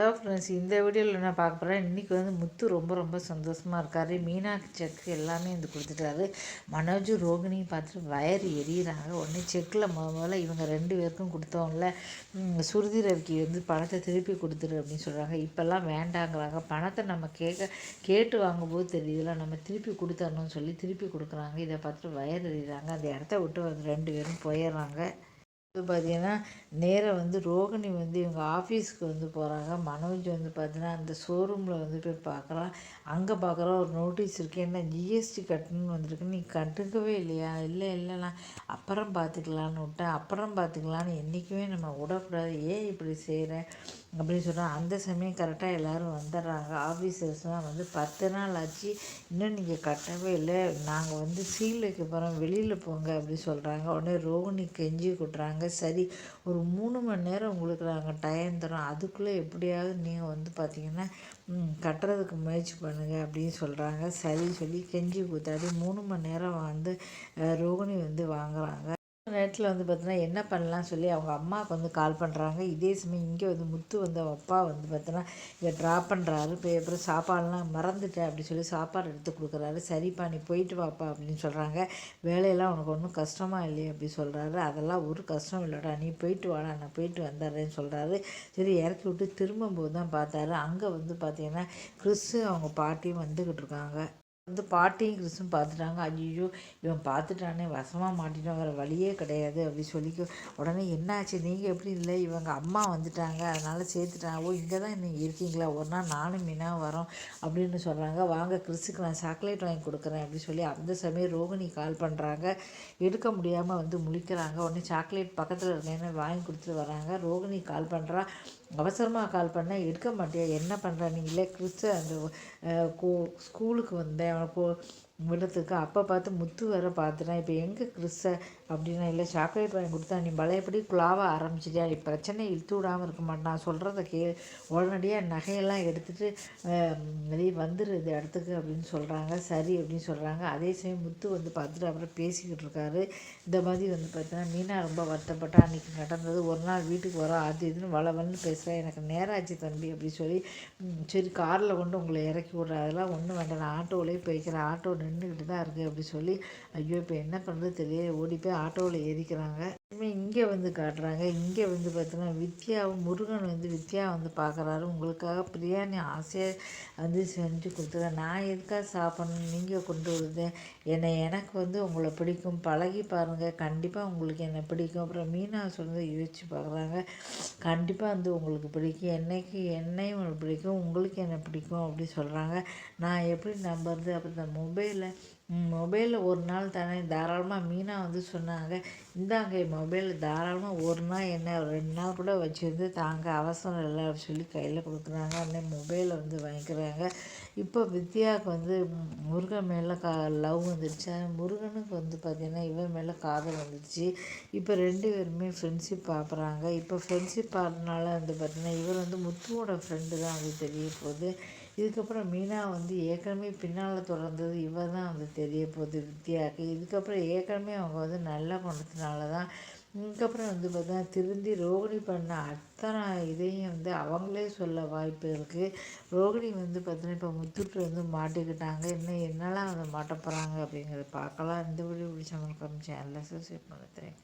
Hello friends இந்த வீடியோவில் என்ன பார்க்க போகிறேன் இன்றைக்கி வந்து முத்து ரொம்ப ரொம்ப சந்தோஷமாக இருக்கார். மீனாக்கு செக் எல்லாமே வந்து கொடுத்துட்டாரு. மனோஜ் ரோகிணியும் பார்த்துட்டு வயர் எரியிறாங்க. உடனே செக்கில் முதல்ல இவங்க ரெண்டு பேருக்கும் கொடுத்தோம்ல. சுருதி ரவிக்கு வந்து பணத்தை திருப்பி கொடுத்துரு அப்படின்னு சொல்கிறாங்க இப்போல்லாம் வேண்டாங்கிறாங்க. பணத்தை நம்ம கேட்க கேட்டு வாங்கும்போது தெரியுதுல நம்ம திருப்பி கொடுத்தரணும்னு சொல்லி திருப்பி கொடுக்குறாங்க. இதை பார்த்துட்டு வயர் எறிகிறாங்க அந்த இடத்த விட்டு ரெண்டு பேரும் போயிடுறாங்க. வந்து பார்த்திங்கன்னா நேராக வந்து ரோகிணி வந்து இவங்க ஆஃபீஸ்க்கு வந்து போகிறாங்க மனோஜ் வந்து பார்த்தீங்கன்னா அந்த ஷோரூமில் வந்து போய் பார்க்குறான் அங்கே பார்க்குறோம் ஒரு நோட்டீஸ் இருக்குது என்ன ஜிஎஸ்டி கட்டணும்னு வந்திருக்கு நீ கட்டுக்கவே இல்லையா? இல்லை இல்லைண்ணா. அப்புறம் பார்த்துக்கலான்னு விட்டேன். அப்புறம் பார்த்துக்கலான்னு என்றைக்குமே நம்ம விடக்கூடாது. ஏன் இப்படி செய்கிறேன் அப்படின்னு சொன்னால் அந்த சமயம் கரெக்டாக எல்லோரும் வந்துடுறாங்க. ஆஃபீஸர்ஸ்லாம் வந்து பத்து நாள் ஆச்சு இன்னும் நீங்கள் கட்டவே இல்லை. நாங்கள் வந்து சீல் வைக்க போகிறோம் வெளியில் போங்க அப்படின்னு சொல்கிறாங்க உடனே ரோகிணி கெஞ்சி கொட்டுறாங்க. சரி ஒரு மூணு மணி நேரம் உங்களுக்கு நாங்கள் டைம் தரோம். அதுக்குள்ளே எப்படியாவது நீங்கள் வந்து பார்த்தீங்கன்னா கட்டுறதுக்கு முயற்சி பண்ணுங்கள் அப்படின்னு சொல்கிறாங்க சரி சொல்லி கெஞ்சி கூத்தாடி மூணு மணி நேரம் வந்து ரோகிணி வந்து வாங்குகிறாங்க நேரத்தில் வந்து பார்த்தீங்கன்னா என்ன பண்ணலாம் சொல்லி அவங்க அம்மாவுக்கு வந்து கால் பண்ணுறாங்க இதே சமயம் இங்கே வந்து முத்து வந்து அப்பா வந்து பார்த்தோன்னா இங்கே ட்ராப் பண்ணுறாரு இப்போ அப்புறம் சாப்பாடெலாம் மறந்துட்டேன் அப்படி சொல்லி சாப்பாடு எடுத்து கொடுக்குறாரு. சரிப்பா நீ போயிட்டு வாப்பா அப்படின்னு சொல்கிறாங்க வேலையெல்லாம் உனக்கு ஒன்றும் கஷ்டமாக இல்லையே அப்படி சொல்கிறாரு அதெல்லாம் ஒரு கஷ்டம் இல்லைடா நீ போயிட்டு வாடா நான் போயிட்டு வந்துடுறேன்னு சொல்கிறாரு சரி இறக்கி விட்டு திரும்பும்போது தான் பார்த்தாரு. அங்கே வந்து பார்த்தீங்கன்னா கிறிஸ்து அவங்க பாட்டியும் வந்துக்கிட்டு இருக்காங்க. வந்து பாட்டியும் கிறிஸும் பார்த்துட்டாங்க. ஐயோ இவன் பார்த்துட்டானே வசமாக மாட்டினோம் வர வழியே கிடையாது அப்படி சொல்லி உடனே என்னாச்சு? நீங்கள் எப்படி இல்லை? இவங்க அம்மா வந்துட்டாங்க அதனால் சேர்த்துட்டாங்க. ஓ இங்கே தான் நீங்கள் இருக்கீங்களா? ஒரு நாள் நானும் மீனாக வரோம் அப்படின்னு சொல்கிறாங்க வாங்க கிறிஸுக்கு நான் சாக்லேட் வாங்கி கொடுக்குறேன் அப்படின்னு சொல்லி அந்த சமயம் ரோகிணி கால் பண்ணுறாங்க எடுக்க முடியாமல் வந்து முழிக்கிறாங்க. உடனே சாக்லேட் பக்கத்தில் இருக்கேன்னு வாங்கி கொடுத்துட்டு வராங்க. ரோகிணி கால் பண்ணுறா அவசரமாக கால் பண்ணால் எடுக்க மாட்டியா? என்ன பண்ணுறேன் நீங்களே கிறிஸ்து அந்த ஸ்கூலுக்கு வந்தேன். puedo போ அப்போ பார்த்து முத்து வேற பார்த்துட்டேன் இப்போ எங்கே கிறிஸ்த அப்படின்னா இல்லை சாக்லேட் வாங்கி கொடுத்தா நீ பழையபடி குழாவ ஆரம்பிச்சிட்டியா? நீ பிரச்சனை இழுத்து விடாமல் இருக்க மாட்டான். சொல்கிறத கே உடனடியாக நகையெல்லாம் எடுத்துகிட்டு வெளியே வந்துடுது இடத்துக்கு அப்படின்னு சொல்கிறாங்க சரி அப்படின்னு சொல்கிறாங்க அதே சமயம் முத்து வந்து பார்த்துட்டு அப்புறம் பேசிக்கிட்டு இருக்காரு. இந்த மாதிரி வந்து பார்த்தீங்கன்னா மீனா ரொம்ப வருத்தப்பட்டா அன்றைக்கி நடந்தது ஒரு நாள் வீட்டுக்கு வரோம் அது இதுன்னு வள பேசுகிறேன் எனக்கு நேராச்சு தம்பி அப்படின்னு சொல்லி சரி காரில் கொண்டு உங்களை இறக்கி விட்ற. அதெல்லாம் ஒன்றும் வேண்டாம். நான் ஆட்டோவிலே போய்க்கிறேன். ஆட்டோ நின்றுக்கிட்டு தான் இருக்குது அப்படி சொல்லி ஐயோ இப்போ என்ன பண்ணுறது தெரியல. ஓடி போய் ஆட்டோவில் ஏறிக்கிறாங்க. இங்கே வந்து காட்டுறாங்க. இங்கே வந்து பார்த்தீங்கன்னா வித்யாவும் முருகன் வந்து வித்யா வந்து பார்க்குறாரு உங்களுக்காக பிரியாணி ஆசையாக வந்து செஞ்சு கொடுத்துருக்கேன் நான் எதுக்காக சாப்பிட்ணும்? நீங்கள் கொண்டு வருது. என்னை எனக்கு வந்து உங்களை பிடிக்கும். பழகி பாருங்கள் கண்டிப்பாக உங்களுக்கு என்னை பிடிக்கும். அப்புறம் மீனா சொன்னதை யோசிச்சு பார்க்குறாங்க கண்டிப்பாக வந்து உங்களுக்கு பிடிக்கும். என்னைக்கு என்னையும் உங்களுக்கு பிடிக்கும். உங்களுக்கு என்ன பிடிக்கும் அப்படி சொல்கிறாங்க நான் எப்படி நம்புறது? அப்புறம் இந்த மொபைலில் மொபைலில் ஒரு நாள் தானே தாராளமாக மீனா வந்து சொன்னாங்க இந்தாங்க மொபைலில் தாராளமாக ஒரு நாள் என்ன ரெண்டு நாள் கூட வச்சுருந்து தாங்க அவசரம் இல்லை அப்படின்னு சொல்லி கையில் கொடுக்குறாங்க. உடனே மொபைலை வந்து வாங்கிக்கிறாங்க. இப்போ வித்யாவுக்கு வந்து முருகன் மேலே கா லவ் வந்துடுச்சு முருகனுக்கு வந்து பார்த்திங்கன்னா இவன் மேலே காதல் வந்துடுச்சு இப்போ ரெண்டு பேருமே ஃப்ரெண்ட்ஷிப் பார்க்குறாங்க இப்போ ஃப்ரெண்ட்ஷிப் பார்க்கறதுனால வந்து பார்த்திங்கன்னா இவர் வந்து முத்துவோட ஃப்ரெண்டு தான் வந்து தெரிய போகுது. இதுக்கப்புறம் மீனா வந்து ஏற்கனவே பின்னால் தொடர்ந்தது. இவ தான் வந்து தெரிய போகுது வித்யாவுக்கு இதுக்கப்புறம் ஏற்கனவே அவங்க வந்து நல்ல பண்ணதுனால தான் இதுக்கப்புறம் வந்து பார்த்தா திருந்தி ரோகிணி பண்ண அத்தனை இதையும் வந்து அவங்களே சொல்ல வாய்ப்பு இருக்குது ரோகிணி வந்து பார்த்தீங்கன்னா இப்போ முத்துட்டு வந்து மாட்டிக்கிட்டாங்க. இன்னும் என்னெல்லாம் வந்து மாட்ட போகிறாங்க அப்படிங்கிறத பார்க்கலாம். இந்த வீடியோ பிடிச்சவங்களுக்கு சேனலில் சப்ஸ்கிரைப் பண்ணுறேன்